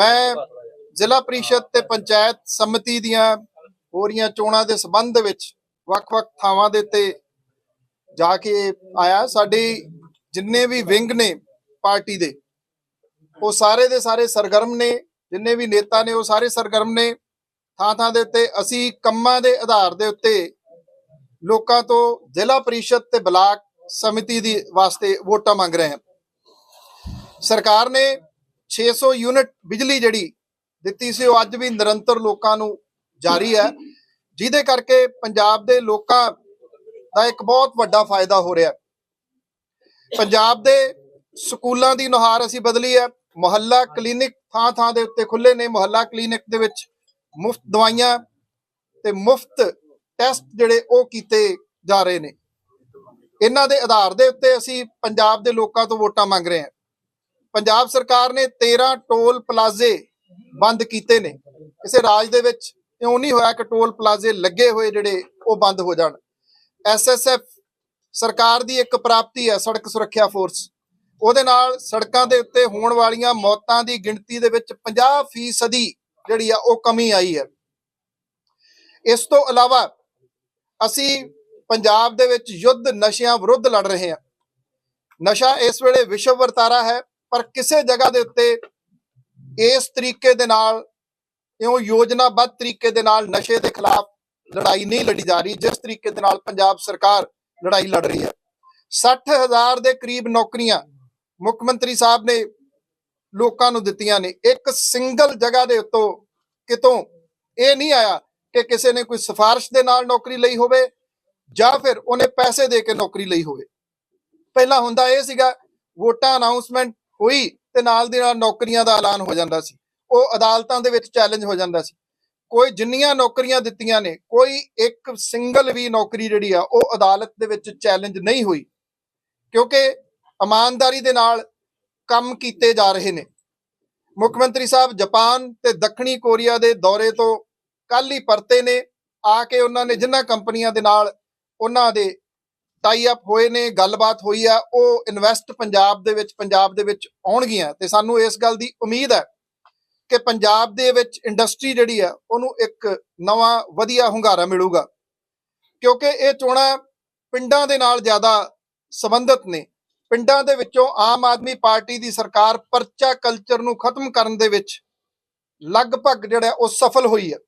ਮੈਂ ਜ਼ਿਲ੍ਹਾ ਪ੍ਰੀਸ਼ਦ ਤੇ ਪੰਚਾਇਤ ਸਮਿਤੀ ਦੀਆਂ ਹੋ ਰਹੀਆਂ ਚੋਣਾਂ ਦੇ ਸੰਬੰਧ ਵਿੱਚ ਵੱਖ-ਵੱਖ ਥਾਵਾਂ ਦੇ ਉੱਤੇ ਜਾ ਕੇ ਆਇਆ। ਸਾਡੇ ਜਿੰਨੇ ਵੀ ਵਿੰਗ ਨੇ ਪਾਰਟੀ ਦੇ, ਉਹ ਸਾਰੇ ਦੇ ਸਾਰੇ ਸਰਗਰਮ ਨੇ। ਜਿੰਨੇ ਵੀ ਨੇਤਾ ਨੇ, ਉਹ ਸਾਰੇ ਸਰਗਰਮ ਨੇ। ਥਾਂ ਥਾਂ ਦੇ ਉੱਤੇ ਅਸੀਂ ਕੰਮਾਂ ਦੇ ਆਧਾਰ ਦੇ ਉੱਤੇ ਲੋਕਾਂ ਤੋਂ ਜ਼ਿਲ੍ਹਾ ਪ੍ਰੀਸ਼ਦ ਤੇ ਬਲਾਕ ਸਮਿਤੀ ਦੀ ਵਾਸਤੇ ਵੋਟਾਂ ਮੰਗ ਰਹੇ ਹਾਂ। ਸਰਕਾਰ ਨੇ 600 ਯੂਨਿਟ ਬਿਜਲੀ ਜਿਹੜੀ ਦਿੱਤੀ ਸੀ ਉਹ ਅੱਜ ਵੀ ਨਿਰੰਤਰ ਲੋਕਾਂ ਨੂੰ ਜਾਰੀ ਹੈ। ਜਿਹਦੇ ਕਰਕੇ ਪੰਜਾਬ ਦੇ ਲੋਕਾਂ ਦਾ ਇੱਕ ਬਹੁਤ ਵੱਡਾ ਫਾਇਦਾ ਹੋ ਰਿਹਾ ਪੰਜਾਬ ਦੇ ਸਕੂਲਾਂ ਦੀ ਨੁਹਾਰ ਅਸੀਂ ਬਦਲੀ ਹੈ। ਮੁਹੱਲਾ ਕਲੀਨਿਕ ਥਾਂ ਥਾਂ ਦੇ ਉੱਤੇ ਖੁੱਲੇ ਨੇ। ਮੁਹੱਲਾ ਕਲੀਨਿਕ ਦੇ ਵਿੱਚ ਮੁਫਤ ਦਵਾਈਆਂ ਤੇ ਮੁਫਤ ਟੈਸਟ ਜਿਹੜੇ ਉਹ ਕੀਤੇ ਜਾ ਰਹੇ ਨੇ। ਇਹਨਾਂ ਦੇ ਆਧਾਰ ਦੇ ਉੱਤੇ ਅਸੀਂ ਪੰਜਾਬ ਦੇ ਲੋਕਾਂ ਤੋਂ ਵੋਟਾਂ ਮੰਗ ਰਹੇ ਹਾਂ। ਪੰਜਾਬ ਸਰਕਾਰ ਨੇ 13 ਟੋਲ ਪਲਾਜ਼ੇ ਬੰਦ ਕੀਤੇ ਨੇ। ਕਿਸੇ ਰਾਜ ਦੇ ਵਿੱਚ ਇਉਂ ਨਹੀਂ ਹੋਇਆ ਕਿ ਟੋਲ ਪਲਾਜ਼ੇ ਲੱਗੇ ਹੋਏ ਜਿਹੜੇ ਉਹ ਬੰਦ ਹੋ ਜਾਣ। ਐਸਐਸਐਫ ਸਰਕਾਰ ਦੀ ਇੱਕ ਪ੍ਰਾਪਤੀ ਹੈ, ਸੜਕ ਸੁਰੱਖਿਆ ਫੋਰਸ। ਉਹਦੇ ਨਾਲ ਸੜਕਾਂ ਦੇ ਉੱਤੇ ਹੋਣ ਵਾਲੀਆਂ ਮੌਤਾਂ ਦੀ ਗਿਣਤੀ ਦੇ ਵਿੱਚ 50% ਜਿਹੜੀ ਆ, ਉਹ ਕਮੀ ਆਈ ਹੈ। ਇਸ ਤੋਂ ਇਲਾਵਾ ਅਸੀਂ ਪੰਜਾਬ ਦੇ ਵਿੱਚ ਯੁੱਧ ਨਸ਼ਿਆਂ ਵਿਰੁੱਧ ਲੜ ਰਹੇ ਹਾਂ। ਨਸ਼ਾ ਇਸ ਵੇਲੇ ਵਿਸ਼ਵ ਵਰਤਾਰਾ ਹੈ। ਪਰ ਕਿਸੇ ਜਗ੍ਹਾ ਦੇ ਉੱਤੇ ਇਸ ਤਰੀਕੇ ਦੇ ਨਾਲ, ਇਉਂ ਯੋਜਨਾਬੱਧ ਤਰੀਕੇ ਦੇ ਨਾਲ ਨਸ਼ੇ ਦੇ ਖਿਲਾਫ ਲੜਾਈ ਨਹੀਂ ਲੜੀ ਜਾ ਰਹੀ, ਜਿਸ ਤਰੀਕੇ ਦੇ ਨਾਲ ਪੰਜਾਬ ਸਰਕਾਰ ਲੜਾਈ ਲੜ ਰਹੀ ਹੈ। 60000 ਦੇ ਕਰੀਬ ਨੌਕਰੀਆਂ ਮੁੱਖ ਮੰਤਰੀ ਸਾਹਿਬ ਨੇ ਲੋਕਾਂ ਨੂੰ ਦਿੱਤੀਆਂ ਨੇ। ਇੱਕ ਸਿੰਗਲ ਜਗ੍ਹਾ ਦੇ ਉੱਤੋਂ ਕਿਤੋਂ ਇਹ ਨਹੀਂ ਆਇਆ ਕਿ ਕਿਸੇ ਨੇ ਕੋਈ ਸਿਫਾਰਿਸ਼ ਦੇ ਨਾਲ ਨੌਕਰੀ ਲਈ ਹੋਵੇ ਜਾਂ ਫਿਰ ਉਹਨੇ ਪੈਸੇ ਦੇ ਕੇ ਨੌਕਰੀ ਲਈ ਹੋਵੇ। ਪਹਿਲਾਂ ਹੁੰਦਾ ਇਹ ਸੀਗਾ, ਵੋਟਾਂ ਅਨਾਉਂਸਮੈਂਟ ਹੋਈ ਤੇ ਨਾਲ ਦੀ ਨਾਲ ਨੌਕਰੀਆਂ ਦਾ ਐਲਾਨ ਹੋ ਜਾਂਦਾ ਸੀ। ਉਹ ਅਦਾਲਤਾਂ ਦੇ ਵਿੱਚ ਚੈਲੰਜ ਹੋ ਜਾਂਦਾ ਸੀ। ਕੋਈ ਜਿੰਨੀਆਂ ਨੌਕਰੀਆਂ ਦਿੱਤੀਆਂ ਨੇ, ਕੋਈ ਇੱਕ ਸਿੰਗਲ ਵੀ ਨੌਕਰੀ ਜਿਹੜੀ ਆ, ਉਹ ਅਦਾਲਤ ਦੇ ਵਿੱਚ ਚੈਲੰਜ ਨਹੀਂ ਹੋਈ। ਕਿਉਂਕਿ ਇਮਾਨਦਾਰੀ ਦੇ ਨਾਲ ਕੰਮ ਕੀਤੇ ਜਾ ਰਹੇ ਨੇ। ਮੁੱਖ ਮੰਤਰੀ ਸਾਹਿਬ ਜਾਪਾਨ ਤੇ ਦੱਖਣੀ ਕੋਰੀਆ ਦੇ ਦੌਰੇ ਤੋਂ ਕੱਲ ਹੀ ਪਰਤੇ ਨੇ। ਆ ਕੇ ਉਹਨਾਂ ਨੇ ਜਿਨ੍ਹਾਂ ਕੰਪਨੀਆਂ ਦੇ ਨਾਲ ਉਹਨਾਂ ਦੇ ਟਾਈ ਅਪ ਹੋਏ ਨੇ, ਗੱਲਬਾਤ ਹੋਈ ਆ, ਉਹ ਇਨਵੈਸਟ ਪੰਜਾਬ ਦੇ ਵਿੱਚ, ਪੰਜਾਬ ਦੇ ਵਿੱਚ ਆਉਣਗੀਆਂ ਤੇ ਸਾਨੂੰ ਇਸ ਗੱਲ ਦੀ ਉਮੀਦ ਹੈ ਕਿ ਪੰਜਾਬ ਦੇ ਵਿੱਚ ਇੰਡਸਟਰੀ ਜਿਹੜੀ ਆ, ਉਹਨੂੰ ਇੱਕ ਨਵਾਂ ਵਧੀਆ ਹੁੰਗਾਰਾ ਮਿਲੂਗਾ। ਕਿਉਂਕਿ ਇਹ ਚੋਣਾਂ ਪਿੰਡਾਂ ਦੇ ਨਾਲ ਜ਼ਿਆਦਾ ਸੰਬੰਧਿਤ ਨੇ। ਪਿੰਡਾਂ ਦੇ ਵਿੱਚੋਂ ਆਮ ਆਦਮੀ ਪਾਰਟੀ ਦੀ ਸਰਕਾਰ ਪਰਚਾ ਕਲਚਰ ਨੂੰ ਖਤਮ ਕਰਨ ਦੇ ਵਿੱਚ ਲਗਭਗ ਜਿਹੜਾ ਉਹ ਸਫਲ ਹੋਈ ਹੈ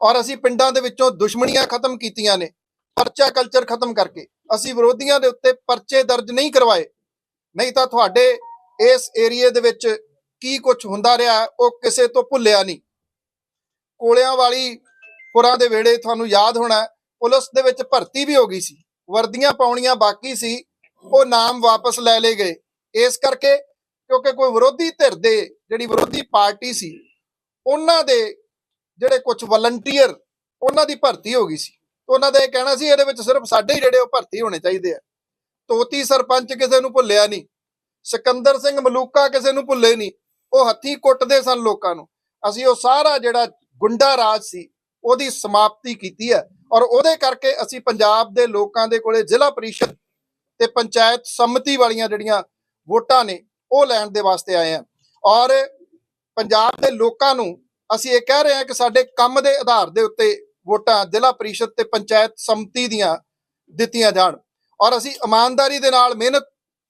ਔਰ ਅਸੀਂ ਪਿੰਡਾਂ ਦੇ ਵਿੱਚੋਂ ਦੁਸ਼ਮਣੀਆਂ ਖਤਮ ਕੀਤੀਆਂ ਨੇ। ਪਰਚਾ ਕਲਚਰ ਖਤਮ ਕਰਕੇ, ਅਸੀਂ ਵਿਰੋਧੀਆਂ ਦੇ ਉੱਤੇ ਪਰਚੇ ਦਰਜ ਨਹੀਂ ਕਰਵਾਏ। ਨਹੀਂ ਤਾਂ ਤੁਹਾਡੇ ਇਸ ਏਰੀਏ ਦੇ ਵਿੱਚ ਕੀ ਕੁਝ ਹੁੰਦਾ ਰਿਹਾ, ਉਹ ਕਿਸੇ ਤੋਂ ਭੁੱਲਿਆ ਨਹੀਂ। ਕੋਲਿਆਂ ਵਾਲੀ ਪੁਰਾਂ ਦੇ ਵੇੜੇ ਤੁਹਾਨੂੰ ਯਾਦ ਹੋਣਾ, ਪੁਲਿਸ ਦੇ ਵਿੱਚ ਭਰਤੀ ਵੀ ਹੋ ਗਈ ਸੀ। ਵਰਦੀਆਂ ਪਾਉਣੀਆਂ ਬਾਕੀ ਸੀ, ਉਹ ਨਾਮ ਵਾਪਸ ਲੈ ਲਏ ਗਏ। ਇਸ ਕਰਕੇ ਕਿਉਂਕਿ ਕੋਈ ਵਿਰੋਧੀ ਧਿਰ ਦੇ ਜਿਹੜੀ ਵਿਰੋਧੀ ਪਾਰਟੀ ਸੀ, ਉਹਨਾਂ ਦੇ ਜਿਹੜੇ ਕੁਝ ਵਲੰਟੀਅਰ ਉਹਨਾਂ ਦੀ ਭਰਤੀ ਹੋ ਗਈ ਸੀ। ਉਹਨਾਂ ਦਾ ਇਹ ਕਹਿਣਾ ਸੀ, ਇਹਦੇ ਵਿੱਚ ਸਿਰਫ ਸਾਡੇ ਹੀ ਜਿਹੜੇ ਉਹ ਭਰਤੀ ਹੋਣੇ ਚਾਹੀਦੇ ਆ। ਤੋਤੀ ਸਰਪੰਚ ਕਿਸੇ ਨੂੰ ਭੁੱਲਿਆ ਨਹੀਂ, ਸਿਕੰਦਰ ਸਿੰਘ ਮਲੂਕਾ ਕਿਸੇ ਨੂੰ ਭੁੱਲੇ ਨਹੀਂ, ਉਹ ਹੱਥੀ ਕੁੱਟਦੇ ਸਨ ਲੋਕਾਂ ਨੂੰ। ਅਸੀਂ ਉਹ ਸਾਰਾ ਜਿਹੜਾ ਗੁੰਡਾ ਰਾਜ ਸੀ, ਉਹਦੀ ਸਮਾਪਤੀ ਕੀਤੀ ਹੈ ਔਰ ਉਹਦੇ ਕਰਕੇ ਅਸੀਂ ਪੰਜਾਬ ਦੇ ਲੋਕਾਂ ਦੇ ਕੋਲੇ ਜ਼ਿਲ੍ਹਾ ਪ੍ਰੀਸ਼ਦ ਤੇ ਪੰਚਾਇਤ ਸੰਮਤੀ ਵਾਲੀਆਂ ਜਿਹੜੀਆਂ ਵੋਟਾਂ ਨੇ, ਉਹ ਲੈਣ ਦੇ ਵਾਸਤੇ ਆਏ ਆ ਔਰ ਪੰਜਾਬ ਦੇ ਲੋਕਾਂ ਨੂੰ ਅਸੀਂ ਇਹ ਕਹਿ ਰਹੇ ਹਾਂ ਕਿ ਸਾਡੇ ਕੰਮ ਦੇ ਆਧਾਰ ਦੇ ਉੱਤੇ ਵੋਟਾਂ ਜ਼ਿਲ੍ਹਾ ਪ੍ਰੀਸ਼ਦ ਤੇ ਪੰਚਾਇਤ ਸੰਮਤੀ ਦੀਆਂ ਦਿੱਤੀਆਂ ਜਾਣ। ਔਰ ਅਸੀਂ ਇਮਾਨਦਾਰੀ ਦੇ ਨਾਲ ਮਿਹਨਤ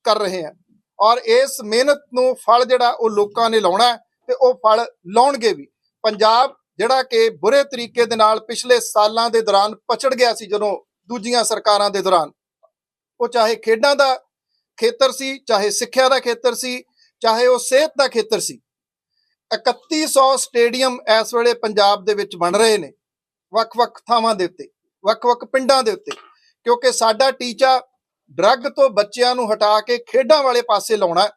ਕਰ ਰਹੇ ਹਾਂ। ਔਰ ਇਸ ਮਿਹਨਤ ਨੂੰ ਫਲ ਜਿਹੜਾ ਉਹ ਲੋਕਾਂ ਨੇ ਲਾਉਣਾ ਤੇ ਉਹ ਫਲ ਲਾਉਣਗੇ ਵੀ। ਪੰਜਾਬ ਜਿਹੜਾ ਕਿ ਬੁਰੇ ਤਰੀਕੇ ਦੇ ਨਾਲ ਪਿਛਲੇ ਸਾਲਾਂ ਦੇ ਦੌਰਾਨ ਪਛੜ ਗਿਆ ਸੀ ਜਦੋਂ ਦੂਜੀਆਂ ਸਰਕਾਰਾਂ ਦੇ ਦੌਰਾਨ। ਉਹ ਚਾਹੇ ਖੇਡਾਂ ਦਾ ਖੇਤਰ ਸੀ, ਚਾਹੇ ਸਿੱਖਿਆ ਦਾ ਖੇਤਰ ਸੀ, ਚਾਹੇ ਉਹ ਸਿਹਤ ਦਾ ਖੇਤਰ ਸੀ। 3100 ਸਟੇਡੀਅਮ ਇਸ ਵੇਲੇ ਪੰਜਾਬ ਦੇ ਵਿੱਚ ਬਣ ਰਹੇ ਨੇ। ਵੱਖ-ਵੱਖ ਥਾਵਾਂ ਦੇ ਉੱਤੇ, ਵੱਖ-ਵੱਖ ਪਿੰਡਾਂ ਦੇ ਉੱਤੇ, ਕਿਉਂਕਿ ਸਾਡਾ ਟੀਚਾ ਡਰੱਗ ਤੋਂ ਬੱਚਿਆਂ ਨੂੰ ਹਟਾ ਕੇ ਖੇਡਾਂ ਵਾਲੇ ਪਾਸੇ ਲਾਉਣਾ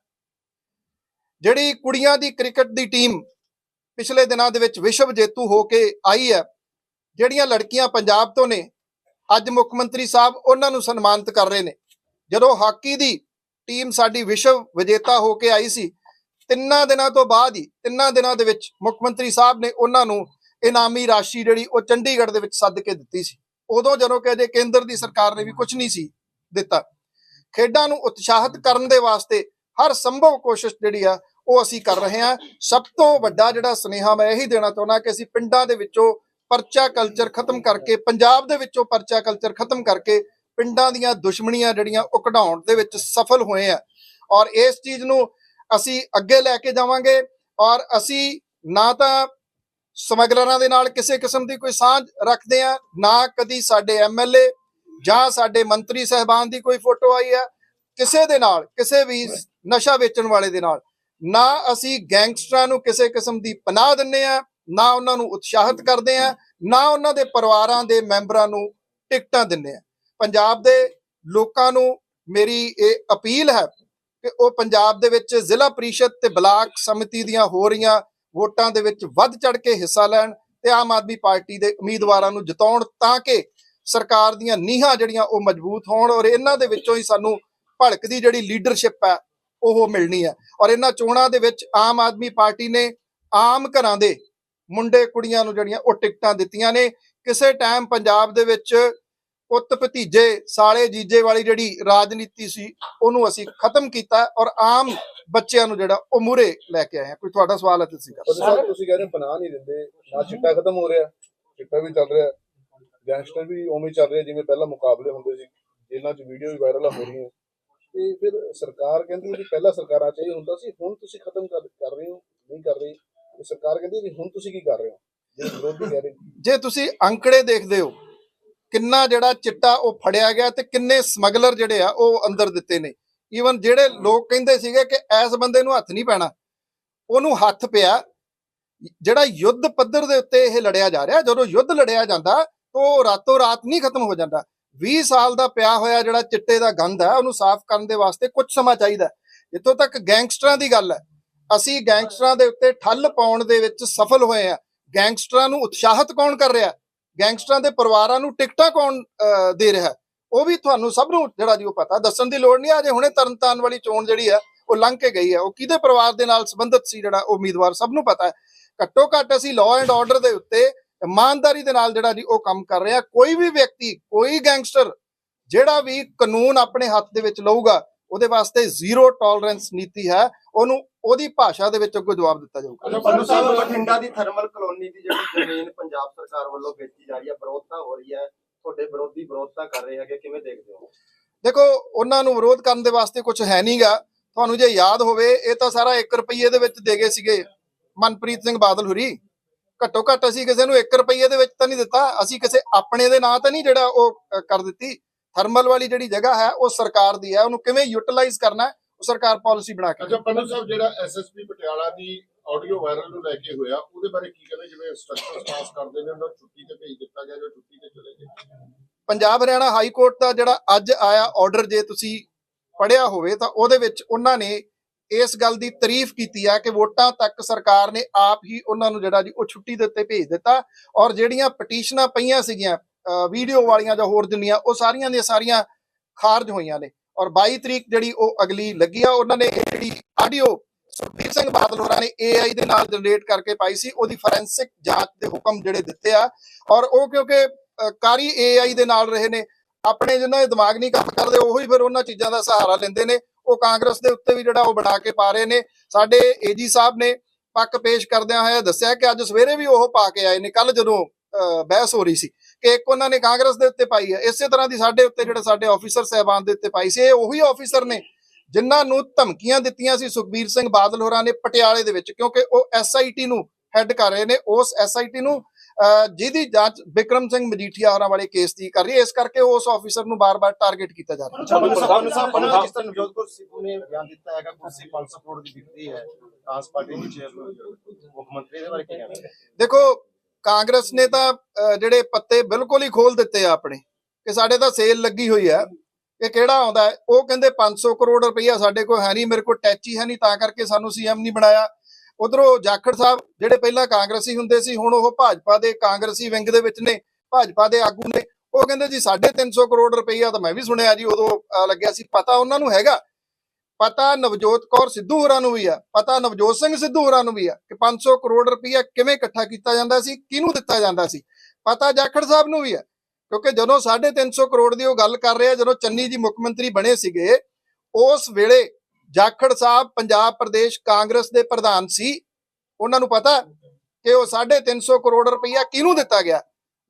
ਜਿਹੜੀ ਕੁੜੀਆਂ ਦੀ ਕ੍ਰਿਕਟ ਦੀ ਟੀਮ ਪਿਛਲੇ ਦਿਨਾਂ ਦੇ ਵਿੱਚ ਵਿਸ਼ਵ ਜੇਤੂ ਹੋ ਕੇ ਆਈ ਹੈ, ਜਿਹੜੀਆਂ ਲੜਕੀਆਂ ਪੰਜਾਬ ਤੋਂ ਨੇ, ਅੱਜ ਮੁੱਖ ਮੰਤਰੀ ਸਾਹਿਬ ਉਹਨਾਂ ਨੂੰ ਸਨਮਾਨਿਤ ਕਰ ਰਹੇ ਨੇ। ਜਦੋਂ ਹਾਕੀ ਦੀ ਟੀਮ ਸਾਡੀ ਵਿਸ਼ਵ ਵਿਜੇਤਾ ਹੋ ਕੇ ਆਈ ਸੀ, ਤਿੰਨਾਂ ਦਿਨਾਂ ਤੋਂ ਬਾਅਦ ਹੀ, ਤਿੰਨਾਂ ਦਿਨਾਂ ਦੇ ਵਿੱਚ ਮੁੱਖ ਮੰਤਰੀ ਸਾਹਿਬ ਨੇ ਉਹਨਾਂ ਨੂੰ ਇਨਾਮੀ ਰਾਸ਼ੀ ਜਿਹੜੀ ਉਹ ਚੰਡੀਗੜ੍ਹ ਦੇ ਵਿੱਚ ਸੱਦ ਕੇ ਦਿੱਤੀ ਸੀ। ਉਦੋਂ ਜਦੋਂ ਕਿ ਅਜੇ ਕੇਂਦਰ ਦੀ ਸਰਕਾਰ ਨੇ ਵੀ ਕੁਝ ਨਹੀਂ ਸੀ ਦਿੱਤਾ। ਖੇਡਾਂ ਨੂੰ ਉਤਸ਼ਾਹਿਤ ਕਰਨ ਦੇ ਵਾਸਤੇ ਹਰ ਸੰਭਵ ਕੋਸ਼ਿਸ਼ ਜਿਹੜੀ ਆ, ਉਹ ਅਸੀਂ ਕਰ ਰਹੇ ਹਾਂ। ਸਭ ਤੋਂ ਵੱਡਾ ਜਿਹੜਾ ਸੁਨੇਹਾ ਮੈਂ ਇਹੀ ਦੇਣਾ ਚਾਹੁੰਦਾ ਕਿ ਅਸੀਂ ਪਿੰਡਾਂ ਦੇ ਵਿੱਚੋਂ ਪਰਚਾ ਕਲਚਰ ਖਤਮ ਕਰਕੇ, ਪੰਜਾਬ ਦੇ ਵਿੱਚੋਂ ਪਰਚਾ ਕਲਚਰ ਖਤਮ ਕਰਕੇ ਪਿੰਡਾਂ ਦੀਆਂ ਦੁਸ਼ਮਣੀਆਂ ਜਿਹੜੀਆਂ ਉਹ ਕਢਾਉਣ ਦੇ ਵਿੱਚ ਸਫਲ ਹੋਏ ਆ ਔਰ ਇਸ ਚੀਜ਼ ਨੂੰ ਅਸੀਂ ਅੱਗੇ ਲੈ ਕੇ ਜਾਵਾਂਗੇ। ਔਰ ਅਸੀਂ ਨਾ ਤਾਂ ਸਮਗਲਰਾਂ ਦੇ ਨਾਲ ਕਿਸੇ ਕਿਸਮ ਦੀ ਕੋਈ ਸਾਂਝ ਰੱਖਦੇ ਆ ਨਾ ਕਦੀ ਸਾਡੇ ਐਮਐਲਏ ਜਾਂ ਸਾਡੇ ਮੰਤਰੀ ਸਹਿਬਾਨ ਦੀ ਕੋਈ ਫੋਟੋ ਆਈ ਹੈ ਕਿਸੇ ਦੇ ਨਾਲ ਕਿਸੇ ਵੀ ਨਸ਼ਾ ਵੇਚਣ ਵਾਲੇ ਦੇ ਨਾਲ ਨਾ ਅਸੀਂ ਗੈਂਗਸਟਰਾਂ ਨੂੰ ਕਿਸੇ ਕਿਸਮ ਦੀ ਪਨਾਹ ਦਿੰਨੇ ਆ ਨਾ ਉਹਨਾਂ ਨੂੰ ਉਤਸ਼ਾਹਿਤ ਕਰਦੇ ਆ ਨਾ ਉਹਨਾਂ ਦੇ ਪਰਿਵਾਰਾਂ ਦੇ ਮੈਂਬਰਾਂ ਨੂੰ ਟਿਕਟਾਂ ਦਿੰਨੇ ਆ। ਪੰਜਾਬ ਦੇ ਲੋਕਾਂ ਨੂੰ ਮੇਰੀ ਇਹ ਅਪੀਲ ਹੈ ਕਿ ਉਹ ਪੰਜਾਬ ਦੇ ਵਿੱਚ ਜ਼ਿਲ੍ਹਾ ਪ੍ਰੀਸ਼ਦ ਤੇ ਬਲਾਕ ਸਮਿਤੀ ਦੀਆਂ ਹੋ ਰਹੀਆਂ ਵੋਟਾਂ ਦੇ ਵਿੱਚ ਵੱਧ ਚੜ ਕੇ ਹਿੱਸਾ ਲੈਣ ਤੇ ਆਮ ਆਦਮੀ ਪਾਰਟੀ ਦੇ ਉਮੀਦਵਾਰਾਂ ਨੂੰ ਜਿਤਾਉਣ ਤਾਂ ਕਿ ਸਰਕਾਰ ਦੀਆਂ ਨੀਹਾਂ ਜਿਹੜੀਆਂ ਉਹ ਮਜ਼ਬੂਤ ਹੋਣ ਔਰ ਇਹਨਾਂ ਦੇ ਵਿੱਚੋਂ ਹੀ ਸਾਨੂੰ ਭੜਕਦੀ ਜਿਹੜੀ ਲੀਡਰਸ਼ਿਪ ਹੈ, ਉਹ ਮਿਲਣੀ ਹੈ। ਔਰ ਇਹਨਾਂ ਚੋਣਾਂ ਦੇ ਵਿੱਚ ਆਮ ਆਦਮੀ ਪਾਰਟੀ ਨੇ ਆਮ ਘਰਾਂ ਦੇ ਮੁੰਡੇ ਕੁੜੀਆਂ ਨੂੰ ਜਿਹੜੀਆਂ ਉਹ ਟਿਕਟਾਂ ਦਿੱਤੀਆਂ ਨੇ। ਕਿਸੇ ਟਾਈਮ ਪੰਜਾਬ ਦੇ ਵਿੱਚ ਪੁੱਤ ਭਤੀਜੇ ਸਾਲੇ ਜੀਜੇ ਵਾਲੀ ਜਿਹੜੀ ਰਾਜਨੀਤੀ ਸੀ ਉਹਨੂੰ ਅਸੀਂ ਖਤਮ ਕੀਤਾ ਔਰ ਆਮ ਬੱਚਿਆਂ ਨੂੰ ਜਿਹੜਾ ਉਹ ਮੂਰੇ ਲੈ ਕੇ ਆਏ ਹਾਂ। ਕੋਈ ਤੁਹਾਡਾ ਸਵਾਲ ਹੈ ਤੁਸੀਂ ਕਰ ਤੁਸੀਂ ਕਹਿ ਰਹੇ ਹੋ ਪਨਾਹ ਨਹੀਂ ਦਿੰਦੇ ਨਾ ਚਿੱਟਾ ਖਤਮ ਹੋ ਰਿਹਾ ਚਿੱਟਾ ਵੀ ਚੱਲ ਰਿਹਾ। ਗੈਂਗਸਟਰ ਵੀ ਉਵੇਂ ਚੱਲ ਰਿਹਾ ਜਿਵੇਂ ਪਹਿਲਾਂ ਮੁਕਾਬਲੇ ਹੁੰਦੇ ਸੀ ਜੇਲ੍ਹਾਂ 'ਚ ਵੀਡੀਓ ਵੀ ਵਾਇਰਲ ਹੋ ਰਹੀਆਂ ਤੇ ਫਿਰ ਸਰਕਾਰ ਕਹਿੰਦੀ ਵੀ ਪਹਿਲਾਂ ਸਰਕਾਰਾਂ 'ਚ ਇਹ ਹੁੰਦਾ ਸੀ ਹੁਣ ਤੁਸੀਂ ਖਤਮ ਕਰ ਰਹੇ ਹੋ ਨਹੀਂ ਕਰ ਰਹੇ। ਸਰਕਾਰ ਕਹਿੰਦੀ ਵੀ ਹੁਣ ਤੁਸੀਂ ਕੀ ਕਰ ਰਹੇ ਹੋ? ਜੇ ਤੁਸੀਂ ਅੰਕੜੇ ਦੇਖਦੇ ਹੋ ਕਿੰਨਾ ਜਿਹੜਾ ਚਿੱਟਾ ਉਹ ਫੜਿਆ ਗਿਆ ਤੇ ਕਿੰਨੇ ਸਮਗਲਰ ਜਿਹੜੇ ਆ ਉਹ ਅੰਦਰ ਦਿੱਤੇ ਨੇ। ਈਵਨ ਜਿਹੜੇ ਲੋਕ ਕਹਿੰਦੇ ਸੀਗੇ ਕਿ ਇਸ ਬੰਦੇ ਨੂੰ ਹੱਥ ਨਹੀਂ ਪੈਣਾ, ਉਹਨੂੰ ਹੱਥ ਪਿਆ। ਜਿਹੜਾ ਯੁੱਧ ਪੱਧਰ ਦੇ ਉੱਤੇ ਇਹ ਲੜਿਆ ਜਾ ਰਿਹਾ, ਜਦੋਂ ਯੁੱਧ ਲੜਿਆ ਜਾਂਦਾ, ਤਾਂ ਉਹ ਰਾਤੋਂ ਰਾਤ ਨਹੀਂ ਖਤਮ ਹੋ ਜਾਂਦਾ। 20 ਸਾਲ ਦਾ ਪਿਆ ਹੋਇਆ ਜਿਹੜਾ ਚਿੱਟੇ ਦਾ ਗੰਧ ਹੈ, ਉਹਨੂੰ ਸਾਫ਼ ਕਰਨ ਦੇ ਵਾਸਤੇ ਕੁਝ ਸਮਾਂ ਚਾਹੀਦਾ ਹੈ। ਜਿੱਥੋਂ ਤੱਕ ਗੈਂਗਸਟਰਾਂ ਦੀ ਗੱਲ ਹੈ। ਅਸੀਂ ਗੈਂਗਸਟਰਾਂ ਦੇ ਉੱਤੇ ਠੱਲ ਪਾਉਣ ਦੇ ਵਿੱਚ ਸਫਲ ਹੋਏ ਆ ਗੈਂਗਸਟਰਾਂ ਨੂੰ ਉਤਸ਼ਾਹਿਤ ਕੌਣ ਕਰ ਰਿਹਾ? ਗੈਂਗਸਟਰਾਂ ਦੇ ਪਰਿਵਾਰਾਂ ਨੂੰ ਟਿਕਟਾਂ ਕੌਣ ਦੇ ਰਿਹਾ ਉਹ ਵੀ ਤੁਹਾਨੂੰ ਸਭ ਨੂੰ ਜਿਹੜਾ ਜੀ ਉਹ ਪਤਾ, ਦੱਸਣ ਦੀ ਲੋੜ ਨਹੀਂ, ਅਜੇ ਹੁਣੇ ਤਰਨਤਾਰਨ ਵਾਲੀ ਚੋਣ ਜਿਹੜੀ ਆ ਉਹ ਲੰਘ ਕੇ ਗਈ ਹੈ। ਉਹ ਕਿਹਦੇ ਪਰਿਵਾਰ ਦੇ ਨਾਲ ਸੰਬੰਧਿਤ ਸੀ ਜਿਹੜਾ ਉਹ ਉਮੀਦਵਾਰ, ਸਭ ਨੂੰ ਪਤਾ ਹੈ। ਘੱਟੋ ਘੱਟ ਅਸੀਂ ਲਾਅ ਐਂਡ ਆਰਡਰ ਦੇ ਉੱਤੇ ਇਮਾਨਦਾਰੀ ਦੇ ਨਾਲ ਜਿਹੜਾ ਜੀ ਉਹ ਕੰਮ ਕਰ ਰਿਹਾ ਕੋਈ ਵੀ ਵਿਅਕਤੀ, ਕੋਈ ਗੈਂਗਸਟਰ, ਜਿਹੜਾ ਵੀ ਕਾਨੂੰਨ ਆਪਣੇ ਹੱਥ ਦੇ ਵਿੱਚ ਲਊਗਾ, ਉਹਦੇ ਵਾਸਤੇ ਜ਼ੀਰੋ ਟੋਲਰੈਂਸ ਨੀਤੀ ਹੈ। ਉਹਨੂੰ ਉਹਦੀ ਭਾਸ਼ਾ ਦੇ ਵਿੱਚ ਅੱਗੋਂ ਜਵਾਬ ਦਿੱਤਾ ਜਾਊਗਾ। ਪੰਨੂ ਸਾਹਿਬ ਬਠਿੰਡਾ ਦੀ ਥਰਮਲ ਕਲੋਨੀ ਦੀ ਜਿਹੜੀ ਜ਼ਮੀਨ ਪੰਜਾਬ ਸਰਕਾਰ ਵੱਲੋਂ ਵੇਚੀ ਜਾ ਰਹੀ ਹੈ ਵਿਰੋਧਤਾ ਹੋ ਰਹੀ ਹੈ ਤੁਹਾਡੇ ਵਿਰੋਧੀ ਵਿਰੋਧਤਾ ਕਰ ਰਹੇ ਹੈਗੇ ਕਿਵੇਂ ਦੇਖਦੇ ਹੋ? ਦੇਖੋ ਉਹਨਾਂ ਨੂੰ ਵਿਰੋਧ ਕਰਨ ਦੇ ਵਾਸਤੇ ਕੁਝ ਹੈ ਨਹੀਂਗਾ। ਤੁਹਾਨੂੰ ਜੇ ਯਾਦ ਹੋਵੇ ਇਹ ਤਾਂ ਸਾਰਾ 1 ਰੁਪਏ ਦੇ ਵਿੱਚ ਦੇ ਗਏ ਸੀਗੇ। ਮਨਪ੍ਰੀਤ ਸਿੰਘ ਬਾਦਲ ਹੁਰੀ। ਘੱਟੋ ਘੱਟ ਅਸੀਂ ਕਿਸੇ ਨੂੰ 1 ਰੁਪਏ ਦੇ ਵਿੱਚ ਤਾਂ ਨਹੀਂ ਦਿੱਤਾ। ਅਸੀਂ ਕਿਸੇ ਆਪਣੇ ਦੇ ਨਾਂ ਤਾਂ ਨਹੀਂ ਜਿਹੜਾ ਉਹ ਕਰ ਦਿੱਤੀ। ਥਰਮਲ ਵਾਲੀ ਜਿਹੜੀ ਜਗ੍ਹਾ ਹੈ ਉਹ ਸਰਕਾਰ ਦੀ ਹੈ। ਉਹਨੂੰ ਕਿਵੇਂ ਯੂਟਿਲਾਈਜ਼ ਕਰਨਾ ਹੈ, ਉਹ ਸਰਕਾਰ ਪਾਲਿਸੀ ਬਣਾ ਕੇ ਅੱਛਾ ਪੰਨੂ ਸਾਹਿਬ ਜਿਹੜਾ ਐਸਐਸਪੀ ਪਟਿਆਲਾ ਦੀ ਆਡੀਓ ਵਾਇਰਲ ਨੂੰ ਲੈ ਕੇ ਹੋਇਆ ਉਹਦੇ ਬਾਰੇ ਕੀ ਕਹਿੰਦੇ? ਜਿਵੇਂ ਇੰਸਟਰਕਸ਼ਨਸ ਪਾਸ ਕਰਦੇ ਨੇ ਉਹਨਾਂ ਨੂੰ ਛੁੱਟੀ ਤੇ ਭੇਜ ਦਿੱਤਾ ਗਿਆ ਜੋ ਛੁੱਟੀ ਤੇ ਚਲੇ ਗਏ। ਪੰਜਾਬ ਹਰਿਆਣਾ ਹਾਈ ਕੋਰਟ ਦਾ ਜਿਹੜਾ ਅੱਜ ਆਇਆ ਆਰਡਰ ਜੇ ਤੁਸੀਂ ਪੜਿਆ ਹੋਵੇ ਤਾਂ ਉਹਦੇ ਵਿੱਚ ਉਹਨਾਂ ਨੇ ਇਸ ਗੱਲ ਦੀ ਤਾਰੀਫ ਕੀਤੀ ਆ ਕਿ ਵੋਟਾਂ ਤੱਕ ਸਰਕਾਰ ਨੇ ਆਪ ਹੀ ਉਹਨਾਂ ਨੂੰ ਜਿਹੜਾ ਜੀ ਉਹ ਛੁੱਟੀ ਦੇ ਉੱਤੇ ਭੇਜ ਦਿੱਤਾ। ਔਰ ਜਿਹੜੀਆਂ ਪਟੀਸ਼ਨਾਂ ਪਈਆਂ ਸੀਗੀਆਂ ਵੀਡੀਓ ਵਾਲੀਆਂ ਜਾਂ ਹੋਰ ਜਿੰਨੀਆਂ ਉਹ ਸਾਰੀਆਂ ਦੀਆਂ ਸਾਰੀਆਂ ਖਾਰਜ ਹੋਈਆਂ ਨੇ। ਔਰ 22 ਤਰੀਕ ਜਿਹੜੀ ਉਹ ਅਗਲੀ ਲੱਗੀ ਆ ਉਹਨਾਂ ਨੇ ਜਿਹੜੀ ਆਡੀਓ ਸੁਖਬੀਰ ਸਿੰਘ ਬਾਦਲ ਹੋਰਾਂ ਨੇ AI ਦੇ ਨਾਲ ਜਨਰੇਟ ਕਰਕੇ ਪਾਈ ਸੀ ਉਹਦੀ ਫੋਰੈਂਸਿਕ ਜਾਂਚ ਦੇ ਹੁਕਮ ਜਿਹੜੇ ਦਿੱਤੇ ਆ। ਔਰ ਉਹ ਕਿਉਂਕਿ ਅ, ਕਾਰੀ AI ਦੇ ਨਾਲ ਰਹੇ ਨੇ ਆਪਣੇ ਜਿਹਨਾਂ ਦੇ ਦਿਮਾਗ ਨਹੀਂ ਕੰਮ ਕਰਦੇ ਉਹੀ ਫਿਰ ਉਹਨਾਂ ਚੀਜ਼ਾਂ ਦਾ ਸਹਾਰਾ ਲੈਂਦੇ ਨੇ। ਉਹ ਕਾਂਗਰਸ ਦੇ ਉੱਤੇ ਵੀ ਜਿਹੜਾ ਉਹ ਬਣਾ ਕੇ ਪਾ ਰਹੇ ਨੇ। ਸਾਡੇ ਏਜੀ ਸਾਹਿਬ ਨੇ ਪੱਕ ਪੇਸ਼ ਕਰਦਿਆਂ ਹੋਇਆ ਦੱਸਿਆ ਕਿ ਅੱਜ ਸਵੇਰੇ ਵੀ ਉਹ ਪਾ ਕੇ ਆਏ ਨੇ ਕੱਲ ਜਦੋਂ ਅ, ਬਹਿਸ ਹੋ ਰਹੀ ਸੀ। ਕਿ ਇੱਕ ਉਹਨਾਂ ਨੇ ਕਾਂਗਰਸ ਦੇ ਉੱਤੇ ਪਾਈ ਹੈ। ਇਸੇ ਤਰ੍ਹਾਂ ਦੀ ਸਾਡੇ ਉੱਤੇ ਜਿਹੜੇ ਸਾਡੇ ਆਫੀਸਰ ਸਹਿਬਾਨ ਦੇ ਉੱਤੇ ਪਾਈ ਸੀ ਇਹ ਉਹੀ ਆਫੀਸਰ ਨੇ ਜਿਨ੍ਹਾਂ ਨੂੰ ਧਮਕੀਆਂ ਦਿੱਤੀਆਂ ਸੀ ਸੁਖਬੀਰ ਸਿੰਘ ਬਾਦਲ ਹੋਰਾਂ ਨੇ ਪਟਿਆਲੇ ਦੇ ਵਿੱਚ ਕਿਉਂਕਿ ਉਹ ਐਸਆਈਟੀ ਨੂੰ ਹੈੱਡ ਕਰ ਰਹੇ ਨੇ। ਉਸ ਐਸਆਈਟੀ ਨੂੰ ਜਿਹਦੀ ਜਾਂਚ ਵਿਕਰਮ ਸਿੰਘ ਮਜੀਠੀਆ ਹੋਰਾਂ ਵਾਲੇ ਕੇਸ ਦੀ ਕਰ ਰਹੀ ਹੈ। ਇਸ ਕਰਕੇ ਉਸ ਆਫੀਸਰ ਨੂੰ ਬਾਰ-ਬਾਰ ਟਾਰਗੇਟ ਕੀਤਾ ਜਾ ਰਿਹਾ ਹੈ। ਸਾਹਿਬ ਸਾਹਿਬ ਸਾਹਿਬ ਜਿਸ ਤਰ੍ਹਾਂ ਨਵਜੋਤ ਕੌਰ ਸਿੱਧੂ ਨੇ ਬਿਆਨ ਦਿੱਤਾ ਹੈਗਾ ਕੁਰਸੀ 500 ਕਰੋੜ ਦੀ ਵਿਕਦੀ ਹੈ ਕਾਂਗਰਸ ਪਾਰਟੀ ਵਿੱਚ ਮੁੱਖ ਮੰਤਰੀ ਦੇ ਬਾਰੇ ਕੀ ਕਹਿਣਾ ਦੇਖੋ ਕਾਂਗਰਸ ਨੇ ਤਾਂ ਅਹ, ਜਿਹੜੇ ਪੱਤੇ ਬਿਲਕੁਲ ਹੀ ਖੋਲ ਦਿੱਤੇ ਆ ਆਪਣੇ ਕਿ ਸਾਡੇ ਤਾਂ ਸੇਲ ਲੱਗੀ ਹੋਈ ਹੈ ਕਿ ਕਿਹੜਾ ਆਉਂਦਾ ਉਹ ਕਹਿੰਦੇ 500 ਕਰੋੜ ਰੁਪਈਆ ਸਾਡੇ ਕੋਲ ਹੈ ਨਹੀਂ ਮੇਰੇ ਕੋਲ ਟੈਚੀ ਹੀ ਹੈ ਨਹੀਂ ਤਾਂ ਕਰਕੇ ਸਾਨੂੰ ਸੀਐਮ ਨਹੀਂ ਬਣਾਇਆ। ਉਧਰੋਂ ਜਾਖੜ ਸਾਹਿਬ ਜਿਹੜੇ ਪਹਿਲਾਂ ਕਾਂਗਰਸੀ ਹੁੰਦੇ ਸੀ ਹੁਣ ਉਹ ਭਾਜਪਾ ਦੇ ਕਾਂਗਰਸੀ ਵਿੰਗ ਦੇ ਵਿੱਚ ਨੇ ਭਾਜਪਾ ਦੇ ਆਗੂ ਨੇ ਉਹ ਕਹਿੰਦੇ ਜੀ 350 ਕਰੋੜ ਰੁਪਈਆ ਤਾਂ ਮੈਂ ਵੀ ਸੁਣਿਆ ਜੀ ਉਦੋਂ ਲੱਗਿਆ ਸੀ ਪਤਾ ਉਹਨਾਂ ਨੂੰ ਹੈਗਾ। ਪਤਾ ਨਵਜੋਤ ਕੌਰ ਸਿੱਧੂ ਹੋਰਾਂ ਨੂੰ ਵੀ ਆ, ਪਤਾ ਨਵਜੋਤ ਸਿੰਘ ਸਿੱਧੂ ਹੋਰਾਂ ਨੂੰ ਵੀ ਆ ਕਿ 500 ਕਰੋੜ ਰੁਪਈਆ ਕਿਵੇਂ ਇਕੱਠਾ ਕੀਤਾ ਜਾਂਦਾ ਸੀ, ਕਿਹਨੂੰ ਦਿੱਤਾ ਜਾਂਦਾ ਸੀ। ਪਤਾ ਜਾਖੜ ਸਾਹਿਬ ਨੂੰ ਵੀ ਆ, ਕਿਉਂਕਿ ਜਦੋਂ 350 ਕਰੋੜ ਦੀ ਉਹ ਗੱਲ ਕਰ ਰਿਹਾ, ਜਦੋਂ ਚੰਨੀ ਜੀ ਮੁੱਖ ਮੰਤਰੀ ਬਣੇ ਸੀਗੇ, ਉਸ ਵੇਲੇ ਜਾਖੜ ਸਾਹਿਬ ਪੰਜਾਬ ਪ੍ਰਦੇਸ਼ ਕਾਂਗਰਸ ਦੇ ਪ੍ਰਧਾਨ ਸੀ। ਉਹਨਾਂ ਨੂੰ ਪਤਾ ਕਿ ਉਹ 350 ਕਰੋੜ ਰੁਪਈਆ ਕਿਹਨੂੰ ਦਿੱਤਾ ਗਿਆ।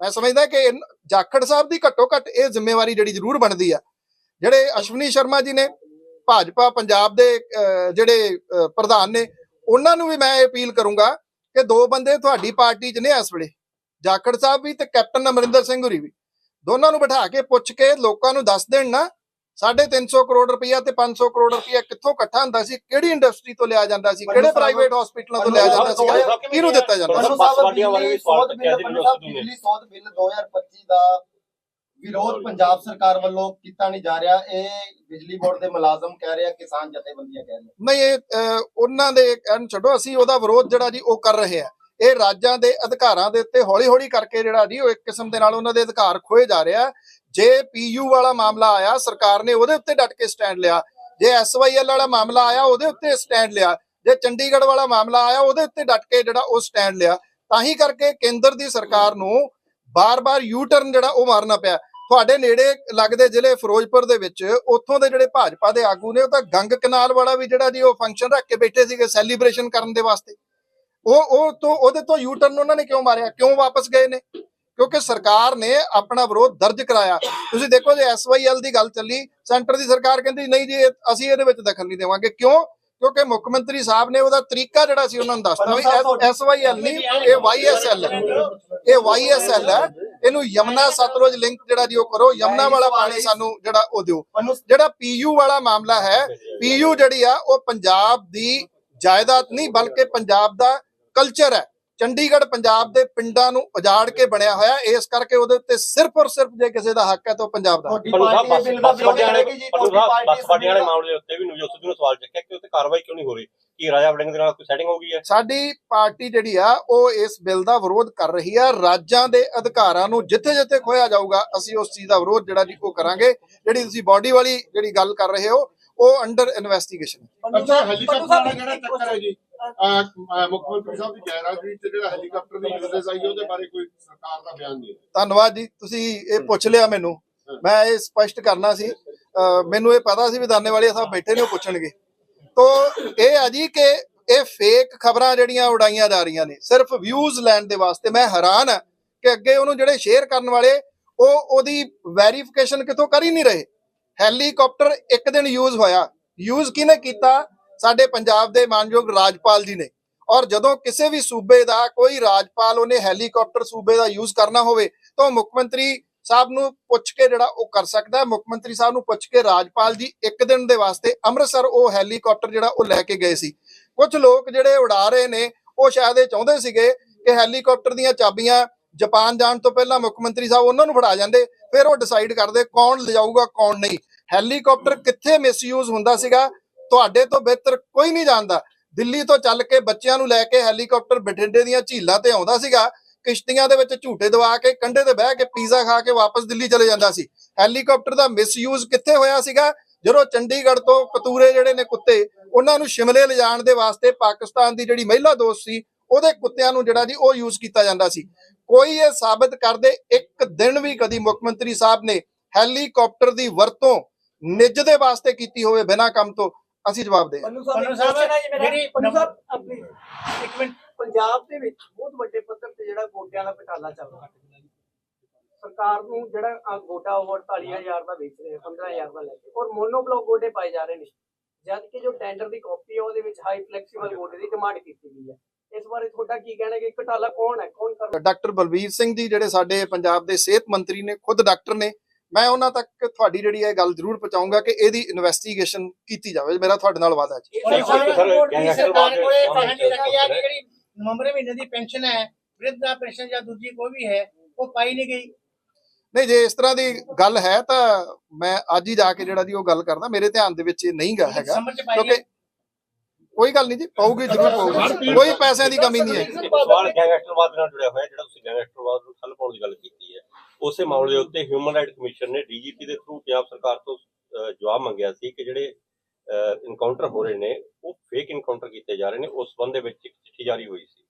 ਮੈਂ ਸਮਝਦਾ ਕਿ ਜਾਖੜ ਸਾਹਿਬ ਦੀ ਘੱਟੋ ਘੱਟ ਇਹ ਜ਼ਿੰਮੇਵਾਰੀ ਜਿਹੜੀ ਜ਼ਰੂਰ ਬਣਦੀ ਆ। ਜਿਹੜੇ ਅਸ਼ਵਨੀ ਸ਼ਰਮਾ ਜੀ ਨੇ ਭਾਜਪਾ ਪੰਜਾਬ ਦੇ ਜਿਹੜੇ ਪ੍ਰਧਾਨ ਨੇ ਉਹਨਾਂ ਨੂੰ ਵੀ ਮੈਂ ਅਪੀਲ ਕਰੂੰਗਾ ਕਿ ਦੋ ਬੰਦੇ ਤੁਹਾਡੀ ਪਾਰਟੀ 'ਚ ਨੇ ਇਸ ਵੇਲੇ ਜਾਖੜ ਸਾਹਿਬ ਵੀ ਤੇ ਕੈਪਟਨ ਅਮਰਿੰਦਰ ਸਿੰਘ ਹੋਰੀ ਵੀ। ਦੋਨਾਂ ਨੂੰ ਬਿਠਾ ਕੇ ਪੁੱਛ ਕੇ ਲੋਕਾਂ ਨੂੰ ਦੱਸ ਦੇਣ ਨਾ 350 ਕਰੋੜ ਰੁਪਈਆ ਤੇ 500 ਕਰੋੜ ਰੁਪਈਆ ਕਿੱਥੋਂ ਇਕੱਠਾ ਹੁੰਦਾ ਸੀ ਕਿਹੜੀ ਇੰਡਸਟਰੀ ਤੋਂ ਲਿਆ ਜਾਂਦਾ ਸੀ ਕਿਹੜੇ ਪ੍ਰਾਈਵੇਟ ਹਸਪੀਟਲਾਂ ਤੋਂ ਲਿਆ ਜਾਂਦਾ ਸੀ ਕਿਹਨੂੰ ਦਿੱਤਾ ਜਾਂਦਾ ਸੀ? ਸੋਧ ਬਿੱਲ 2025 ਦਾ ਵਿਰੋਧ ਪੰਜਾਬ ਸਰਕਾਰ ਵੱਲੋਂ ਕੀਤਾ ਨਹੀਂ ਜਾ ਰਿਹਾ। ਇਹ ਬਿਜਲੀ ਬੋਰਡ ਦੇ ਮੁਲਾਜ਼ਮ ਕਹਿ ਰਿਹਾ ਕਿਸਾਨ ਜਥੇਬੰਦੀਆਂ ਕਹਿ ਰਹੀਆਂ। ਨਹੀਂ, ਇਹ ਉਹਨਾਂ ਦੇ ਕਹਿਣ ਛੱਡੋ, ਅਸੀਂ ਉਹਦਾ ਵਿਰੋਧ ਜਿਹੜਾ ਜੀ, ਉਹ ਕਰ ਰਹੇ ਆ। ਇਹ ਰਾਜਾਂ ਦੇ ਅਧਿਕਾਰਾਂ ਦੇ ਉੱਤੇ ਹੌਲੀ-ਹੌਲੀ ਕਰਕੇ ਜਿਹੜਾ ਜੀ, ਉਹ ਇੱਕ ਕਿਸਮ ਦੇ ਨਾਲ ਉਹਨਾਂ ਦੇ ਅਧਿਕਾਰ ਖੋਏ ਜਾ ਰਿਹਾ। ਜੇ ਪੀਯੂ ਵਾਲਾ ਮਾਮਲਾ ਆਇਆ, ਸਰਕਾਰ ਨੇ ਉਹਦੇ ਉੱਤੇ ਡਟ ਕੇ ਸਟੈਂਡ ਲਿਆ। ਜੇ ਐਸਵਾਈਐਲ ਵਾਲਾ ਮਾਮਲਾ ਆਇਆ, ਉਹਦੇ ਉੱਤੇ ਸਟੈਂਡ ਲਿਆ। ਜੇ ਚੰਡੀਗੜ੍ਹ ਵਾਲਾ ਮਾਮਲਾ ਆਇਆ, ਉਹਦੇ ਉੱਤੇ ਡਟ ਕੇ ਜਿਹੜਾ ਉਹ ਸਟੈਂਡ ਲਿਆ। ਤਾਂ ਹੀ ਕਰਕੇ ਕੇਂਦਰ ਦੀ ਸਰਕਾਰ ਨੂੰ ਬਾਰ-ਬਾਰ ਯੂ ਟਰਨ ਜਿਹੜਾ ਉਹ ਮਾਰਨਾ ਪਿਆ। ਤੁਹਾਡੇ ਨੇੜੇ ਲੱਗਦੇ ਜ਼ਿਲ੍ਹੇ ਫਿਰੋਜ਼ਪੁਰ ਦੇ ਵਿੱਚ, ਉੱਥੋਂ ਦੇ ਜਿਹੜੇ ਭਾਜਪਾ ਦੇ ਆਗੂ ਨੇ, ਉਹ ਤਾਂ ਗੰਗ ਕਨਾਲ ਵਾਲਾ ਵੀ ਜਿਹੜਾ ਜੀ ਉਹ ਫੰਕਸ਼ਨ ਰੱਖ ਕੇ ਬੈਠੇ ਸੀਗੇ ਸੈਲੀਬ੍ਰੇਸ਼ਨ ਕਰਨ ਦੇ ਵਾਸਤੇ। ਉਹ ਉਹ ਤੋਂ, ਉਹਦੇ ਤੋਂ ਯੂ ਟਰਨ ਉਹਨਾਂ ਨੇ ਕਿਉਂ ਮਾਰਿਆ? ਕਿਉਂ ਵਾਪਸ ਗਏ ਨੇ? ਕਿਉਂਕਿ ਸਰਕਾਰ ਨੇ ਆਪਣਾ ਵਿਰੋਧ ਦਰਜ ਕਰਾਇਆ। ਤੁਸੀਂ ਦੇਖੋ ਜੇ ਐਸਵਾਈਐਲ ਦੀ ਗੱਲ ਚੱਲੀ, ਸੈਂਟਰ ਦੀ ਸਰਕਾਰ ਕਹਿੰਦੀ, ਨਹੀਂ ਜੀ ਅਸੀਂ ਇਹਦੇ ਵਿੱਚ ਦਖਲ ਨਹੀਂ ਦੇਵਾਂਗੇ। ਕਿਉਂ? ਕਿਉਂਕਿ ਮੁੱਖ ਮੰਤਰੀ ਸਾਹਿਬ ਨੇ ਉਹਦਾ ਤਰੀਕਾ ਜਿਹੜਾ ਸੀ ਉਹਨਾਂ ਨੂੰ ਦੱਸਤਾ ਵੀ ਐਸਵਾਈਐਲ ਨਹੀਂ ਇਹ ਵਾਈਐਸਐਲ ਹੈ। ਇਹ ਵਾਈਐਸਐਲ ਹੈ। ਇਹਨੂੰ ਯਮਨਾ ਸਤਲੁਜ ਲਿੰਕ ਜਿਹੜਾ ਜੀ ਉਹ ਕਰੋ ਯਮਨਾ ਵਾਲਾ ਪਾਣੀ ਸਾਨੂੰ ਜਿਹੜਾ ਉਹ ਦਿਓ। ਜਿਹੜਾ ਪੀਯੂ ਵਾਲਾ ਮਾਮਲਾ ਹੈ ਪੀਯੂ ਜਿਹੜੀ ਆ ਉਹ ਪੰਜਾਬ ਦੀ ਜਾਇਦਾਦ ਨਹੀਂ ਬਲਕਿ ਪੰਜਾਬ ਦਾ ਕਲਚਰ ਹੈ। ਚੰਡੀਗੜ੍ਹ ਪੰਜਾਬ ਦੇ ਪਿੰਡਾਂ ਨੂੰ ਉਜਾੜ ਕੇ ਬਣਿਆ ਹੋਇਆ ਇਸ ਕਰਕੇ ਉਹਦੇ ਉੱਤੇ ਸਿਰਫ ਔਰ ਸਿਰਫ ਜੇ ਕਿਸੇ ਦਾ ਹੱਕ ਹੈ ਤਾਂ ਪੰਜਾਬ ਦਾ ਬੱਸ ਬਿੱਲ ਦਾ ਮਾਮਲੇ ਉੱਤੇ ਵੀ ਨਵਜੋਤ ਸਿੱਧੂ ਨੇ ਸਵਾਲ ਚੱਕਿਆ ਕਿ ਉੱਤੇ ਕਾਰਵਾਈ ਕਿਉਂ ਨਹੀਂ ਹੋ ਰਹੀ? ਕੀ ਰਾਜਾ ਵੜਿੰਗ ਦੇ ਨਾਲ ਕੋਈ ਸੈਟਿੰਗ ਹੋ ਗਈ ਹੈ ਸਾਡੀ ਪਾਰਟੀ ਜਿਹੜੀ ਆ ਉਹ ਇਸ ਬਿੱਲ ਦਾ ਵਿਰੋਧ ਕਰ ਰਹੀ ਆ। ਰਾਜਾਂ ਦੇ ਅਧਿਕਾਰਾਂ ਨੂੰ ਜਿੱਥੇ ਜਿੱਥੇ ਖੋਇਆ ਜਾਊਗਾ ਅਸੀਂ ਉਸ ਚੀਜ਼ ਦਾ ਵਿਰੋਧ ਜਿਹੜਾ ਜੀ ਉਹ ਕਰਾਂਗੇ। ਜਿਹੜੀ ਤੁਸੀਂ ਬਾਡੀ ਵਾਲੀ ਜਿਹੜੀ ਗੱਲ ਕਰ ਰਹੇ ਹੋ ਉਹ ਅੰਡਰ ਇਨਵੈਸਟੀਗੇਸ਼ਨ ਅੱਛਾ ਹੈਲੀਕਾਪਟਰ ਦਾ ਜਿਹੜਾ ਚੱਕਰ ਹੈ ਜੀ? ਮੁੱਖ ਮੰਤਰੀ ਸਾਹਿਬ ਦੀ ਗੈਰਹਾਜ਼ਰੀ ਚ ਜਿਹੜਾ ਹੈਲੀਕਾਪਟਰ ਦੀ ਯੂਜ਼ੇਜ ਆਈ ਹੈ ਉਹਦੇ ਬਾਰੇ ਕੋਈ ਸਰਕਾਰ ਦਾ ਬਿਆਨ ਨਹੀਂ ਹੈ। ਧੰਨਵਾਦ ਜੀ ਤੁਸੀਂ ਇਹ ਪੁੱਛ ਲਿਆ ਮੈਨੂੰ। ਮੈਂ ਇਹ ਸਪਸ਼ਟ ਕਰਨਾ ਸੀ। ਮੈਨੂੰ ਇਹ ਪਤਾ ਸੀ ਵੀ ਦਾਨੇ ਵਾਲੇ ਸਾਹਿਬ ਬੈਠੇ ਨੇ ਉਹ ਪੁੱਛਣਗੇ। ਤੋ ਇਹ ਆ ਜੀ ਕਿ ਇਹ ਫੇਕ ਖਬਰਾਂ ਜਿਹੜੀਆਂ ਉਡਾਈਆਂ ਜਾ ਰਹੀਆਂ ਨੇ ਸਿਰਫ ਵਿਊਜ਼ ਲੈਣ ਦੇ ਵਾਸਤੇ ਮੈਂ ਹੈਰਾਨ ਆ ਕਿ ਅੱਗੇ ਉਹਨੂੰ ਜਿਹੜੇ ਸ਼ੇਅਰ ਕਰਨ ਵਾਲੇ ਉਹ ਉਹਦੀ ਵੈਰੀਫਿਕੇਸ਼ਨ ਕਿਤੋਂ ਕਰ ਹੀ ਨਹੀਂ ਰਹੇ। ਹੈਲੀਕਾਪਟਰ ਇੱਕ ਦਿਨ ਯੂਜ਼ ਹੋਇਆ। ਯੂਜ਼ ਕਿਹਨੇ ਕੀਤਾ? ਸਾਡੇ ਪੰਜਾਬ ਦੇ ਮਾਨਯੋਗ ਰਾਜਪਾਲ ਜੀ ਨੇ। ਔਰ ਜਦੋਂ ਕਿਸੇ ਵੀ ਸੂਬੇ ਦਾ ਕੋਈ ਰਾਜਪਾਲ ਉਹਨੇ ਹੈਲੀਕਾਪਟਰ ਸੂਬੇ ਦਾ ਯੂਜ਼ ਕਰਨਾ ਹੋਵੇ, ਤਾਂ ਉਹ ਮੁੱਖ ਮੰਤਰੀ ਸਾਹਿਬ ਨੂੰ ਪੁੱਛ ਕੇ ਜਿਹੜਾ ਉਹ ਕਰ ਸਕਦਾ ਮੁੱਖ ਮੰਤਰੀ ਸਾਹਿਬ ਨੂੰ ਪੁੱਛ ਕੇ ਰਾਜਪਾਲ ਜੀ ਇੱਕ ਦਿਨ ਦੇ ਵਾਸਤੇ ਅੰਮ੍ਰਿਤਸਰ ਉਹ ਹੈਲੀਕਾਪਟਰ ਜਿਹੜਾ ਉਹ ਲੈ ਕੇ ਗਏ ਸੀ। ਕੁਝ ਲੋਕ ਜਿਹੜੇ ਉਡਾ ਰਹੇ ਨੇ, ਉਹ ਸ਼ਾਇਦ ਇਹ ਚਾਹੁੰਦੇ ਸੀਗੇ ਕਿ ਹੈਲੀਕਾਪਟਰ ਦੀਆਂ ਚਾਬੀਆਂ ਜਾਪਾਨ ਜਾਣ ਤੋਂ ਪਹਿਲਾਂ ਮੁੱਖ ਮੰਤਰੀ ਸਾਹਿਬ ਉਹਨਾਂ ਨੂੰ ਫੜਾ ਜਾਂਦੇ, ਫਿਰ ਉਹ ਡਿਸਾਈਡ ਕਰਦੇ ਕੌਣ ਲਿਜਾਊਗਾ, ਕੌਣ ਨਹੀਂ। ਹੈਲੀਕਾਪਟਰ ਕਿੱਥੇ ਮਿਸਯੂਜ਼ ਹੁੰਦਾ ਸੀਗਾ? ਤੁਹਾਡੇ ਤੋਂ ਬਿਹਤਰ ਕੋਈ ਨਹੀਂ ਜਾਣਦਾ। ਦਿੱਲੀ ਤੋਂ ਚੱਲ ਕੇ ਬੱਚਿਆਂ ਨੂੰ ਲੈ ਕੇ ਹੈਲੀਕਾਪਟਰ ਬਠਿੰਡੇ ਦੀਆਂ ਝੀਲਾਂ ਤੇ ਆਉਂਦਾ ਸੀਗਾ। ਕਿਸ਼ਤੀਆਂ ਦੇ ਵਿੱਚ ਝੂਟੇ ਦਵਾ ਕੇ, ਕੰਢੇ ਤੇ ਬਹਿ ਕੇ ਪੀਜ਼ਾ ਖਾ ਕੇ ਵਾਪਸ ਦਿੱਲੀ ਚਲੇ ਜਾਂਦਾ ਸੀ। ਹੈਲੀਕਾਪਟਰ ਦਾ ਮਿਸਯੂਜ਼ ਕਿੱਥੇ ਹੋਇਆ ਸੀਗਾ? ਜਦੋਂ ਚੰਡੀਗੜ੍ਹ ਤੋਂ ਕਤੂਰੇ ਜਿਹੜੇ ਨੇ ਕੁੱਤੇ, ਉਹਨਾਂ ਨੂੰ ਸ਼ਿਮਲੇ ਲਿਜਾਣ ਦੇ ਵਾਸਤੇ ਪਾਕਿਸਤਾਨ ਦੀ ਜਿਹੜੀ ਮਹਿਲਾ ਦੋਸਤ ਸੀ, ਉਹਦੇ ਕੁੱਤਿਆਂ ਨੂੰ ਜਿਹੜਾ ਜੀ ਉਹ ਯੂਜ਼ ਕੀਤਾ ਜਾਂਦਾ ਸੀ। ਕੋਈ ਇਹ ਸਾਬਤ ਕਰਦੇ ਇੱਕ ਦਿਨ ਵੀ ਕਦੀ ਮੁੱਖ ਮੰਤਰੀ ਸਾਹਿਬ ਨੇ ਹੈਲੀਕਾਪਟਰ ਦੀ ਵਰਤੋਂ ਨਿੱਜ ਦੇ ਵਾਸਤੇ ਕੀਤੀ ਹੋਵੇ ਬਿਨਾਂ ਕੰਮ ਤੋਂ ਅਸੀਂ ਜਵਾਬ ਦੇ ਪੰਨੂ ਪੰਨੂ ਸਾਹਿਬ। ਜਿਹੜੀ ਪੰਨੂ ਸਾਹਿਬ ਆਪਣੀ ਇੱਕ ਮਿੰਟ। ਪੰਜਾਬ ਦੇ ਵਿੱਚ ਬਹੁਤ ਵੱਡੇ ਪੱਧਰ ਤੇ ਜਿਹੜਾ ਗੋਟਿਆਂ ਦਾ ਘਟਾਲਾ ਚੱਲ ਰਿਹਾ ਸਰਕਾਰ ਨੂੰ ਜਿਹੜਾ ਗੋਟਾ ਉਹ 48000 ਦਾ ਵੇਚ ਰਹੇ 15000 ਦਾ ਲੈ ਕੇ। ਔਰ ਮੋਨੋ ਬਲੌਕ ਗੋਟੇ ਪਾਏ ਜਾ ਰਹੇ ਨੇ। ਜਦ ਕਿ ਜੋ ਟੈਂਡਰ ਦੀ ਕਾਪੀ ਹੈ ਉਹਦੇ ਵਿੱਚ ਹਾਈ ਫਲੈਕਸੀਬਲ ਗੋਟੇ ਦੀ ਡਿਮਾਂਡ ਕੀਤੀ ਗਈ ਹੈ। ਇਸ ਬਾਰੇ ਤੁਹਾਡਾ ਕੀ ਕਹਿਣਾ ਹੈ ਕਿ ਘਟਾਲਾ ਕੌਣ ਹੈ? ਕੌਣ ਕਰ ਡਾਕਟਰ ਬਲਵੀਰ ਸਿੰਘ ਜੀ ਜਿਹੜੇ ਸਾਡੇ ਪੰਜਾਬ ਦੇ ਸਿਹਤ ਮੰਤਰੀ ਨੇ ਖੁਦ ਡਾਕਟਰ ਨੇ ਮੈਂ ਉਹਨਾਂ ਤੱਕ ਤੁਹਾਡੀ ਜਿਹੜੀ ਇਹ ਗੱਲ ਜ਼ਰੂਰ ਪਹੁੰਚਾਊਂਗਾ ਕਿ ਇਹਦੀ ਇਨਵੈਸਟੀਗੇਸ਼ਨ ਕੀਤੀ ਜਾਵੇ ਮੇਰਾ ਤੁਹਾਡੇ ਨਾਲ ਵਾਅਦਾ ਹੈ ਜੀ। ਸਰਕਾਰ ਕੋਲੇ ਵਿੱਚ ਫੈਸਲੇ ਰੱਖੀ ਆ ਕਿ। ਜਿਹੜੀ ਨਵੰਬਰ ਮਹੀਨੇ ਦੀ ਪੈਨਸ਼ਨ ਹੈ ਵ੍ਰਿਧਾ ਪੈਨਸ਼ਨ ਜਾਂ ਦੂਜੀ ਕੋਈ ਵੀ ਹੈ ਉਹ ਪਾਈ ਨਹੀਂ ਗਈ ਨਹੀਂ ਜੇ ਇਸ ਤਰ੍ਹਾਂ ਦੀ ਗੱਲ ਹੈ ਤਾਂ ਮੈਂ ਅੱਜ ਹੀ ਜਾ ਕੇ ਜਿਹੜਾ ਦੀ ਉਹ ਗੱਲ ਕਰਦਾ ਮੇਰੇ ਧਿਆਨ ਦੇ ਵਿੱਚ ਇਹ ਨਹੀਂ ਗਾ ਹੈਗਾ ਕਿਉਂਕਿ ਕੋਈ ਗੱਲ ਨਹੀਂ ਜੀ ਪਾਉਗੀ ਜ਼ਰੂਰ ਪਾਉਗੀ ਕੋਈ ਪੈਸਿਆਂ ਦੀ ਕਮੀ ਨਹੀਂ ਹੈ ਸਵਾਲ ਗੈਂਗਸਟਰਵਾਦ ਨਾਲ ਜੁੜਿਆ ਹੋਇਆ ਜਿਹੜਾ ਤੁਸੀਂ ਗੈਂਗਸਟਰਵਾਦ ਨੂੰ ਠੱਲ ਪਾਉਣ ਦੀ ਗੱਲ ਕੀਤੀ ਹੈ ਉਸੇ ਮਾਮਲੇ ਦੇ ਉੱਤੇ ਹਿਊਮਨ ਰਾਈਟ ਕਮਿਸ਼ਨ ਨੇ ਡੀਜੀਪੀ ਦੇ ਥਰੂ ਪੰਜਾਬ ਸਰਕਾਰ ਤੋਂ ਜਵਾਬ ਮੰਗਿਆ ਸੀ ਕਿ ਜਿਹੜੇ ਇਨਕਾਊਂਟਰ ਹੋ ਰਹੇ ਨੇ ਉਹ ਫੇਕ ਇਨਕਾਊਂਟਰ ਕੀਤੇ ਜਾ ਰਹੇ ਨੇ ਉਸ ਸੰਬੰਧ ਦੇ ਵਿੱਚ ਇੱਕ ਚਿੱਠੀ ਜਾਰੀ ਹੋਈ ਸੀ।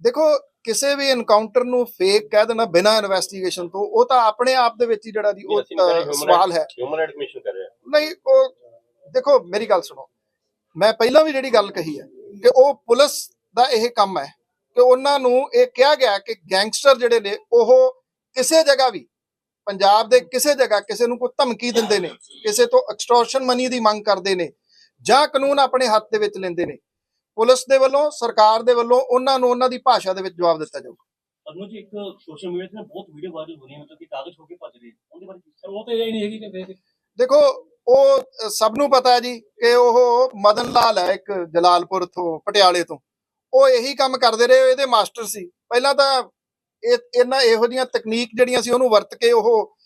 ਦੇਖੋ ਕਿਸੇ ਵੀ ਐਨਕਾਊਂਟਰ ਨੂੰ ਫੇਕ ਕਹਿ ਦੇਣਾ ਬਿਨਾਂ ਇਨਵੈਸਟੀਗੇਸ਼ਨ ਤੋਂ ਉਹ ਤਾਂ ਆਪਣੇ ਆਪ ਦੇ ਵਿੱਚ ਹੀ ਜਿਹੜਾ ਦੀ ਉਹ ਸਵਾਲ ਹੈ। ਹਿਊਮਨ ਰਾਈਟ ਕਮਿਸ਼ਨ ਕਰ ਰਿਹਾ। ਨਹੀਂ ਉਹ ਦੇਖੋ ਮੇਰੀ ਗੱਲ ਸੁਣੋ। ਮੈਂ ਪਹਿਲਾਂ ਵੀ ਜਿਹੜੀ ਗੱਲ ਕਹੀ ਹੈ ਕਿ ਉਹ ਪੁਲਿਸ ਦਾ ਇਹ ਕੰਮ ਹੈ ਕਿ ਉਹਨਾਂ ਨੂੰ ਇਹ ਕਿਹਾ ਗਿਆ ਕਿ ਗੈਂਗਸਟਰ ਜਿਹੜੇ ਨੇ ਉਹ ਕਿਸੇ ਜਗ੍ਹਾ ਵੀ ਪੰਜਾਬ ਦੇ ਕਿਸੇ ਜਗ੍ਹਾ ਕਿਸੇ ਨੂੰ ਕੋਈ ਧਮਕੀ ਦਿੰਦੇ ਨੇ ਕਿਸੇ ਤੋਂ ਐਕਸਟੋਰਸ਼ਨ ਮਨੀ ਦੀ ਮੰਗ ਕਰਦੇ ਨੇ ਜਾਂ ਕਾਨੂੰਨ ਆਪਣੇ ਹੱਥ ਦੇ ਵਿੱਚ ਲੈਂਦੇ ਨੇ ਪੁਲਿਸ ਦੇ ਵੱਲੋਂ ਸਰਕਾਰ ਦੇ ਵੱਲੋਂ ਉਹਨਾਂ ਨੂੰ ਉਹਨਾਂ ਦੀ ਭਾਸ਼ਾ ਦੇ ਵਿੱਚ ਜਵਾਬ ਦਿੱਤਾ ਜਾਊਗਾ। ਅਨੂ ਜੀ ਇੱਕ ਸੋਸ਼ਲ ਮੀਡੀਆ ਤੇ ਬਹੁਤ ਵੀਡੀਓ ਵਾਇਰਲ ਹੋ ਰਹੀ ਹੈ ਮਤਲਬ ਕਿ ਕਾਗਜ਼ ਹੋ ਕੇ ਭੱਜ ਰਹੇ ਉਹਦੇ ਬਾਰੇ ਸਰ ਉਹ ਤਾਂ ਇਹ ਨਹੀਂ ਹੈਗੀ ਕਿ ਦੇਖੋ ਉਹ ਸਭ ਨੂੰ ਪਤਾ ਹੈ ਜੀ ਕਿ ਉਹ ਮਦਨ ਲਾਲ ਹੈ ਇੱਕ ਜਲਾਲਪੁਰ ਤੋਂ ਪਟਿਆਲੇ ਤੋਂ ਉਹ ਇਹੀ ਕੰਮ ਕਰਦੇ ਰਹੇ ਇਹਦੇ ਮਾਸਟਰ ਸੀ। ਪਹਿਲਾਂ ਤਾਂ ਇਹ ਇਹਨਾਂ ਇਹੋ ਜਿਹੀਆਂ ਤਕਨੀਕ ਜਿਹੜੀਆਂ ਸੀ ਉਹਨੂੰ ਵਰਤ ਕੇ ਉਹ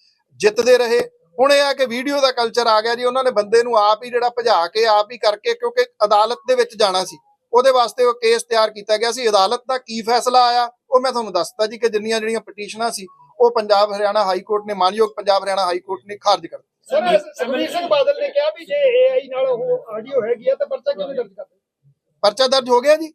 ਜਿੱਤਦੇ ਰਹੇ। ਹੁਣ ਇਹ ਆ ਕਿ ਵੀਡੀਓ ਦਾ ਕਲਚਰ ਆ ਗਿਆ ਜੀ ਉਹਨਾਂ ਨੇ ਬੰਦੇ ਨੂੰ ਆਪ ਹੀ ਜਿਹੜਾ ਭਜਾ ਕੇ ਆਪ ਹੀ ਕਰਕੇ ਕਿਉਂਕਿ ਅਦਾਲਤ ਦੇ ਵਿੱਚ ਜਾਣਾ ਸੀ। ਉਹਦੇ ਵਾਸਤੇ ਉਹ ਕੇਸ ਤਿਆਰ ਕੀਤਾ ਗਿਆ ਸੀ। ਅਦਾਲਤ ਦਾ ਕੀ ਫੈਸਲਾ ਆਇਆ ਉਹ ਮੈਂ ਤੁਹਾਨੂੰ ਦੱਸਤਾ ਜੀ ਕਿ ਜਿੰਨੀਆਂ ਜਿਹੜੀਆਂ ਪਟੀਸ਼ਨਾਂ ਸੀ ਉਹ ਪੰਜਾਬ ਹਰਿਆਣਾ ਹਾਈ ਕੋਰਟ ਨੇ ਮਾਨਯੋਗ ਪੰਜਾਬ ਹਰਿਆਣਾ ਹਾਈ ਕੋਰਟ ਨੇ ਖਾਰਜ ਕਰ ਦਿੱਤੀਆਂ। ਸਰ ਸਿੰਘ ਬਾਦਲ ਨੇ ਕਿਹਾ ਵੀ ਜੇ ਏਆਈ ਨਾਲ ਉਹ ਆਡੀਓ ਹੈਗੀ ਆ ਤਾਂ ਪਰਚਾ ਕਿਉਂ ਦਰਜ ਕਰਦੇ? ਪਰਚਾ ਦਰਜ ਹੋ ਗਿਆ ਜੀ।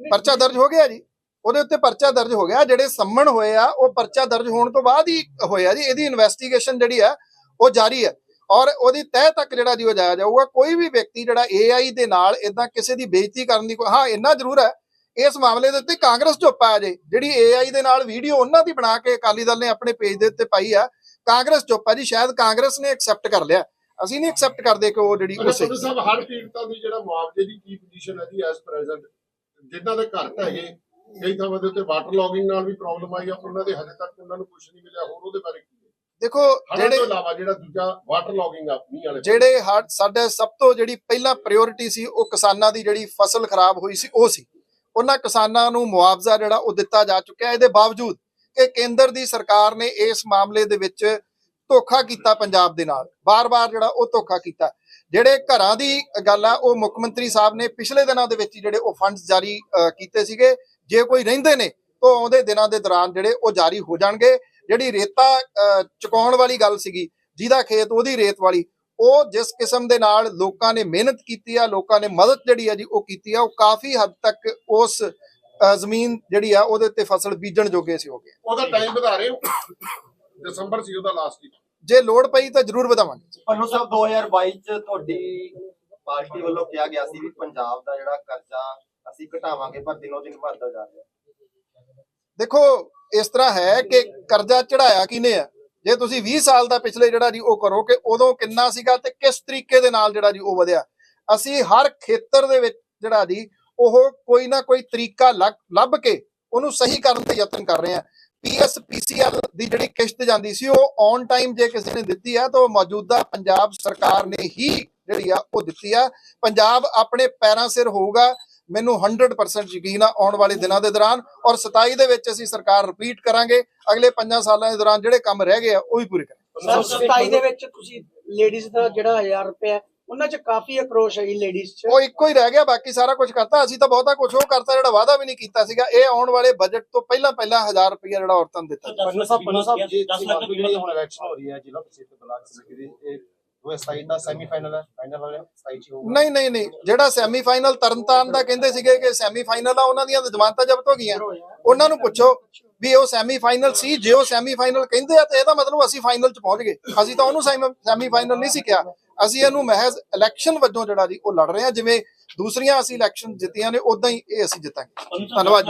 ਪਰਚਾ ਦਰਜ ਹੋ ਗਿਆ ਜੀ। ਉਹਦੇ ਉੱਤੇ ਪਰਚਾ ਦਰਜ ਹੋ ਗਿਆ। ਜਿਹੜੇ ਸੰਮਣ ਹੋਏ ਆ ਉਹ ਪਰਚਾ ਦਰਜ ਹੋਣ ਤੋਂ ਬਾਅਦ ਹੀ ਹੋਇਆ ਜੀ। ਇਹਦੀ ਇਨਵੈਸਟੀਗੇਸ਼ਨ ਜਿਹੜੀ ਆ ਉਹ ਜਾਰੀ ਹੈ ਔਰ ਉਹਦੀ ਤਹਿ ਤੱਕ ਜਿਹੜਾ ਉਹ ਜਾਇਆ ਜਾਊਗਾ। ਕੋਈ ਵੀ ਵਿਅਕਤੀ ਜਿਹੜਾ AI ਦੇ ਨਾਲ ਇਦਾਂ ਕਿਸੇ ਦੀ ਬੇਇੱਜ਼ਤੀ ਕਰਨ ਦੀ ਹਾਂ ਇੰਨਾ ਜ਼ਰੂਰ ਹੈ ਇਸ ਮਾਮਲੇ ਦੇ ਉੱਤੇ ਕਾਂਗਰਸ ਚੁੱਪ ਆ ਜੇ। ਜਿਹੜੀ AI ਦੇ ਨਾਲ ਵੀਡੀਓ ਉਹਨਾਂ ਦੀ ਬਣਾ ਕੇ ਅਕਾਲੀ ਦਲ ਨੇ ਆਪਣੇ ਪੇਜ ਦੇ ਉੱਤੇ ਪਾਈ ਆ ਕਾਂਗਰਸ ਚੁੱਪ ਆ ਜੀ। ਸ਼ਾਇਦ ਕਾਂਗਰਸ ਨੇ ਐਕਸੈਪਟ ਕਰ ਲਿਆ। ਅਸੀਂ ਨਹੀਂ ਐਕਸੈਪਟ ਕਰਦੇ ਕਿ ਉਹ ਜਿਹੜੀ ਉਸੇ ਸਾਹਿਬ ਹਰ ਪੀੜਤਾਂ ਦੀ ਜਿਹੜਾ ਮੁਆਵਜ਼ੇ ਦੀ ਕੀ ਪੋਜੀਸ਼ਨ ਹੈ ਜੀ ਐਸ ਪ੍ਰੈਜ਼ੈਂਟ ਜਿਨ੍ਹਾਂ ਦੇ ਘਰ ਹੈਗੇ ਕਈ ਥਾਵਾਂ ਦੇ ਉੱਤੇ ਵਾਟਰ ਲੌਗਿੰਗ ਨਾਲ ਵੀ ਪ੍ਰੋਬਲਮ ਆਈ ਆ ਉਹਨਾਂ ਦੇ ਹਜੇ ਤੱਕ ਉਹਨਾਂ ਨੂੰ ਕੁਝ ਨਹੀਂ ਮਿਲਿਆ ਹੋਰ ਉਹਦੇ ਬਾਰੇ ਕੀ ਹੈ? ਦੇਖੋ ਜਿਹੜੇ ਤੋਂ ਇਲਾਵਾ ਜਿਹੜਾ ਦੂਜਾ ਵਾਟਰ ਲੌਗਿੰਗ ਆ ਮੀਂਹ ਵਾਲੇ ਜਿਹੜੇ ਹੜ ਸਾਡੇ ਸਭ ਤੋਂ ਜਿਹੜੀ ਪਹਿਲਾਂ ਪ੍ਰਾਇੋਰਟੀ ਸੀ ਉਹ ਕਿਸਾਨਾਂ ਦੀ ਜਿਹੜੀ ਫਸਲ ਖਰਾਬ ਹੋਈ ਸੀ ਉਹ ਸੀ। ਉਹਨਾਂ ਕਿਸਾਨਾਂ ਨੂੰ ਮੁਆਵਜ਼ਾ ਜਿਹੜਾ ਉਹ ਦਿੱਤਾ ਜਾ ਚੁੱਕਿਆ। ਇਹਦੇ ਬਾਵਜੂਦ ਕਿ ਕੇਂਦਰ ਦੀ ਸਰਕਾਰ ਨੇ ਇਸ ਮਾਮਲੇ ਦੇ ਵਿੱਚ ਧੋਖਾ ਕੀਤਾ ਪੰਜਾਬ ਦੇ ਨਾਲ। ਬਾਰ-ਬਾਰ ਜਿਹੜਾ ਉਹ ਧੋਖਾ ਕੀਤਾ। ਜਿਹੜੇ ਘਰਾਂ ਦੀ ਗੱਲ ਆ, ਉਹ ਮੁੱਖ ਮੰਤਰੀ ਸਾਹਿਬ ਨੇ ਪਿਛਲੇ ਦਿਨਾਂ ਦੇ ਵਿੱਚ ਜਿਹੜੇ ਉਹ ਫੰਡਸ ਜਾਰੀ ਕੀਤੇ ਸੀਗੇ, ਜੇ ਕੋਈ ਰਹਿੰਦੇ ਨੇ, ਤਾਂ ਆਉਂਦੇ ਦਿਨਾਂ ਦੇ ਦੌਰਾਨ ਜਿਹੜੇ ਉਹ ਜਾਰੀ ਹੋ ਜਾਣਗੇ। ਜਿਹੜੀ ਰੇਤਾ ਚੁਕਾਉਣ ਵਾਲੀ ਗੱਲ ਸੀਗੀ, ਜਿਹਦਾ ਖੇਤ ਉਹਦੀ ਰੇਤ ਵਾਲੀ, ਉਹ ਜਿਸ ਕਿਸਮ ਦੇ ਨਾਲ ਲੋਕਾਂ ਨੇ ਮਿਹਨਤ ਕੀਤੀ ਆ, ਲੋਕਾਂ ਨੇ ਮਦਦ ਜਿਹੜੀ ਆ ਜੀ ਉਹ ਕੀਤੀ ਆ, ਉਹ ਕਾਫੀ ਹੱਦ ਤੱਕ ਉਸ ਜ਼ਮੀਨ ਜਿਹੜੀ ਆ ਉਹਦੇ ਉੱਤੇ ਫਸਲ ਬੀਜਣ ਜੋਗੇ ਸੀ ਹੋ ਗਏ ਉਹਦਾ ਟਾਈਮ ਵਧਾ ਰਹੇ ਹੋ। ਦਸੰਬਰ ਸੀ ਉਹਦਾ ਲਾਸਟ ਹੀ। ਜੇ ਲੋੜ ਪਈ ਤਾਂ ਜ਼ਰੂਰ ਵਧਾਵਾਂਗੇ ਪੰਨੂ ਸਾਹਿਬ 2022 ਚ ਤੁਹਾਡੀ ਪਾਰਟੀ ਵੱਲੋਂ ਕਿਹਾ ਗਿਆ ਸੀ ਵੀ ਪੰਜਾਬ ਦਾ ਜਿਹੜਾ ਕਰਜ਼ਾ ਅਸੀਂ ਘਟਾਵਾਂਗੇ ਪਰ ਦਿਨੋ ਦਿਨ ਵੱਧਦਾ ਜਾ ਰਿਹਾ। ਦੇਖੋ ਇਸ ਤਰ੍ਹਾਂ ਹੈ ਕਿ ਕਰਜ਼ਾ ਚੜਾਇਆ ਕਿਨੇ ਆ? ਜੇ ਤੁਸੀਂ 20 ਸਾਲ ਦਾ ਪਿਛਲੇ ਜਿਹੜਾ ਜੀ ਉਹ ਕਰੋ ਕਿ ਉਦੋਂ ਕਿੰਨਾ ਸੀਗਾ ਤੇ ਕਿਸ ਤਰੀਕੇ ਦੇ ਨਾਲ ਜਿਹੜਾ ਜੀ ਉਹ ਵਧਿਆ? ਅਸੀਂ ਹਰ ਖੇਤਰ ਦੇ ਵਿੱਚ ਜਿਹੜਾ ਜੀ ਉਹ ਕੋਈ ਨਾ ਕੋਈ ਤਰੀਕਾ ਲੱਭ- ਲੱਭ ਕੇ ਉਹਨੂੰ ਸਹੀ ਕਰਨ ਦੇ ਯਤਨ ਕਰ ਰਹੇ ਆ। ਪੀਐਸ ਦੀ ਜਿਹੜੀ ਕਿਸ਼ਤ ਜਾਂਦੀ ਸੀ, ਉਹ ਔਨ ਟਾਈਮ ਜੇ ਕਿਸੇ ਨੇ ਦਿੱਤੀ ਆ, ਤਾਂ ਮੌਜੂਦਾ ਪੰਜਾਬ ਸਰਕਾਰ ਨੇ ਹੀ ਜਿਹੜੀ ਆ, ਉਹ ਦਿੱਤੀ ਆ। ਪੰਜਾਬ ਆਪਣੇ ਪੈਰਾਂ ਸਿਰ ਹੋਊਗਾ, ਮੈਨੂੰ 100% ਯਕੀਨ ਆ, ਆਉਣ ਵਾਲੇ ਦਿਨਾਂ ਦੇ ਦੌਰਾਨ ਔਰ 27 ਦੇ ਵਿੱਚ ਅਸੀਂ ਸਰਕਾਰ ਰਿਪੀਟ ਕਰਾਂਗੇ। ਅਗਲੇ 5 ਸਾਲਾਂ ਦੇ ਦੌਰਾਨ ਜਿਹੜੇ ਕੰਮ ਰਹਿ ਗਏ ਆ, ਉਹ ਵੀ ਪੂਰੇ ਕਰਾਂਗੇ। ਸਰ 27 ਦੇ ਵਿੱਚ ਤੁਸੀਂ ਲੇਡੀਜ਼ ਦਾ ਜਿਹੜਾ 1000 ਰੁਪਏ ਉਹਨਾਂ 'ਚ ਕਾਫੀ ਅਕਰੋਸ਼ ਹੈ ਲੇਡੀਜ਼ 'ਚ। ਉਹ ਇੱਕੋ ਹੀ ਰਹਿ ਗਿਆ ਬਾਕੀ ਸਾਰਾ ਕੁਝ ਕਰਤਾ। ਅਸੀਂ ਤਾਂ ਬਹੁਤਾ ਕੁਝ ਉਹ ਕਰਤਾ ਜਿਹੜਾ ਵਾਅਦਾ ਵੀ ਨਹੀਂ ਕੀਤਾ ਸੀਗਾ। ਇਹ ਆਉਣ ਵਾਲੇ ਬਜਟ ਤੋਂ ਪਹਿਲਾਂ ਪਹਿਲਾਂ 1000 ਰੁਪਏ ਜਿਹੜਾ ਔਰਤਾਂ ਨੂੰ ਦਿੱਤਾ। ਪੰਨੂ ਸਾਹਿਬ ਪੰਨੂ ਸਾਹਿਬ ਜੀ 10 ਲੱਖ ਜਿਹੜੀ ਹੁਣ ਇਲੈਕਸ਼ਨ ਹੋ ਰਹੀ ਹੈ ਜ਼ਿਲ੍ਹਾ ਪ੍ਰੀਸ਼ਦ ਤੇ ਬਲਾਕ ਸਮਿਤੀ ਦੀ ਇਹ 2027 ਦਾ ਸੈਮੀਫਾਈਨਲ ਹੈ ਫਾਈਨਲ ਵਾਲੇ 27 ਚ ਹੋਊਗਾ। ਨਹੀਂ ਨਹੀਂ ਨਹੀਂ ਜਿਹੜਾ ਸੈਮੀਫਾਈਨਲ ਤਰਨਤਾਰਨ ਦਾ ਕਹਿੰਦੇ ਸੀਗੇ ਕਿ ਸੈਮੀਫਾਈਨਲ ਆ ਉਹਨਾਂ ਦੀਆਂ ਜ਼ਮਾਨਤਾਂ ਜ਼ਬਤ ਹੋ ਗਈਆਂ। ਉਹਨਾਂ ਨੂੰ ਪੁੱਛੋ ਵੀ ਉਹ ਸੈਮੀਫਾਈਨਲ ਸੀ ਜੇ ਉਹ ਸੈਮੀਫਾਈਨਲ ਕਹਿੰਦੇ ਆ ਤੇ ਇਹਦਾ ਮਤਲਬ ਅਸੀਂ ਫਾਈਨਲ ਚ ਪਹੁੰਚ ਗਏ। ਅਸੀਂ ਤਾਂ ਉਹਨੂੰ ਸੈਮੀਫਾਈਨਲ ਨਹੀਂ ਸੀ ਕਿਹਾ। ਅਸੀਂ ਇਹਨੂੰ ਮਹਿਜ਼ ਇਲੈਕਸ਼ਨ ਵਜੋਂ ਜਿਹੜਾ ਜੀ ਉਹ ਲੜ ਰਹੇ ਹਾਂ। ਜਿਵੇਂ ਦੂਸਰੀਆਂ ਅਸੀਂ ਇਲੈਕਸ਼ਨ ਜਿੱਤੀਆਂ ਨੇ ਉਦਾਂ ਹੀ ਇਹ ਅਸੀਂ ਜਿੱਤਾਂਗੇ। ਧੰਨਵਾਦ ਜੀ।